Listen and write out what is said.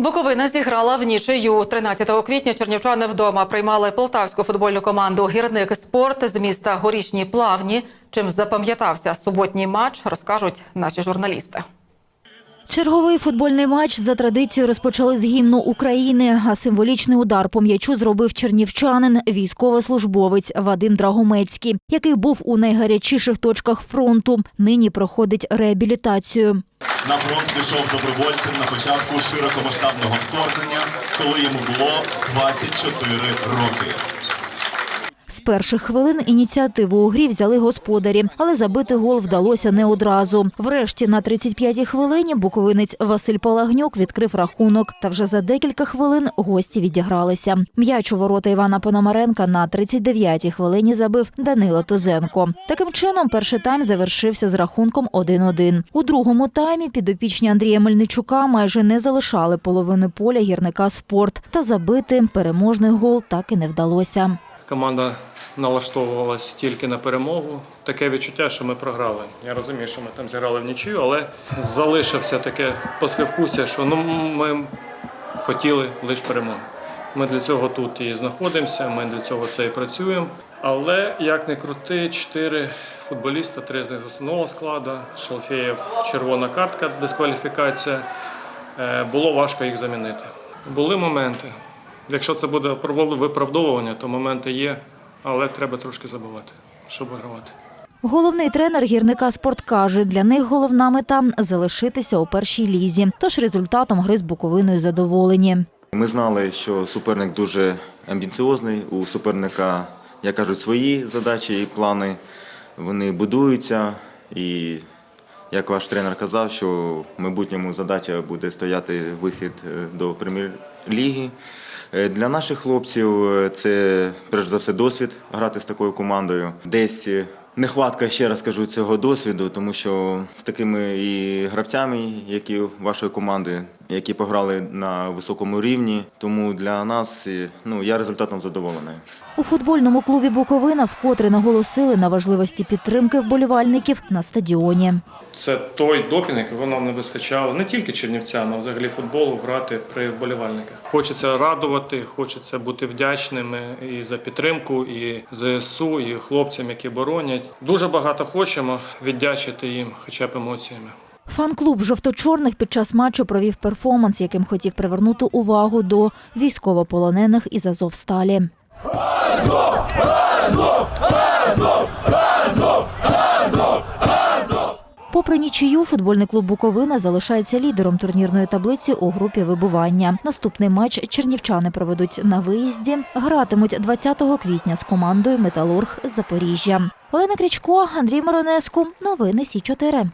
Буковина зіграла в нічию. 13 квітня чернівчани вдома приймали полтавську футбольну команду Гірник спорт з міста Горішні Плавні. Чим запам'ятався суботній матч, розкажуть наші журналісти. Черговий футбольний матч за традицією розпочали з гімну України, а символічний удар по м'ячу зробив чернівчанин, військовослужбовець Вадим Драгомецький, який був у найгарячіших точках фронту. Нині проходить реабілітацію. На фронт пішов добровольцем на початку широкомасштабного вторгнення, коли йому було 24 роки. Перших хвилин ініціативу у грі взяли господарі, але забити гол вдалося не одразу. Врешті на 35-й хвилині буковинець Василь Палагнюк відкрив рахунок. Та вже за декілька хвилин гості відігралися. М'яч у ворота Івана Пономаренка на 39-й хвилині забив Данило Тузенко. Таким чином, перший тайм завершився з рахунком 1-1. У другому таймі підопічні Андрія Мельничука майже не залишали половини поля гірника спорт. Та забити переможний гол так і не вдалося. Команда налаштовувалася тільки на перемогу. Таке відчуття, що ми програли. Я розумію, що ми там зіграли в нічию, але залишився таке послевкусся, що ну, ми хотіли лише перемоги. Ми для цього тут і знаходимося, ми для цього це і працюємо. Але як не крути, чотири футболіста, три з них з основного складу, Шалфеєв, червона картка, дискваліфікація. Е, Було важко їх замінити. Були моменти. Якщо це буде виправдовування, то моменти є, але треба трошки забувати, щоб вигравати. Головний тренер гірника спорт каже, для них головна мета залишитися у першій лізі. Тож результатом гри з Буковиною задоволені. Ми знали, що суперник дуже амбіціозний. У суперника, як кажуть, свої задачі і плани. Вони будуються. І як ваш тренер казав, що в майбутньому задача буде стояти вихід е, до прем'єр-ліги. Е, Для наших хлопців е, це перш за все досвід грати з такою командою. Десь е, нехватка, ще раз кажу, цього досвіду, тому що з такими і гравцями, які вашої команди, які пограли на високому рівні. Тому для нас ну я результатом задоволений. У футбольному клубі Буковина вкотре наголосили на важливості підтримки вболівальників на стадіоні. Це той допінг, якого нам не вистачало не тільки чернівцям, а взагалі футболу грати при вболівальниках. Хочеться радувати, хочеться бути вдячними і за підтримку, і ЗСУ, і хлопцям, які боронять. Дуже багато хочемо віддячити їм, хоча б емоціями. Фан-клуб жовто-чорних під час матчу провів перформанс, яким хотів привернути увагу до військовополонених із Азовсталі. Попри нічию, футбольний клуб Буковина залишається лідером турнірної таблиці у групі вибування. Наступний матч чернівчани проведуть на виїзді. Гратимуть 20 квітня з командою Металург з Запоріжжя. Олена Крічко, Андрій Моронеску. Новини Сі 4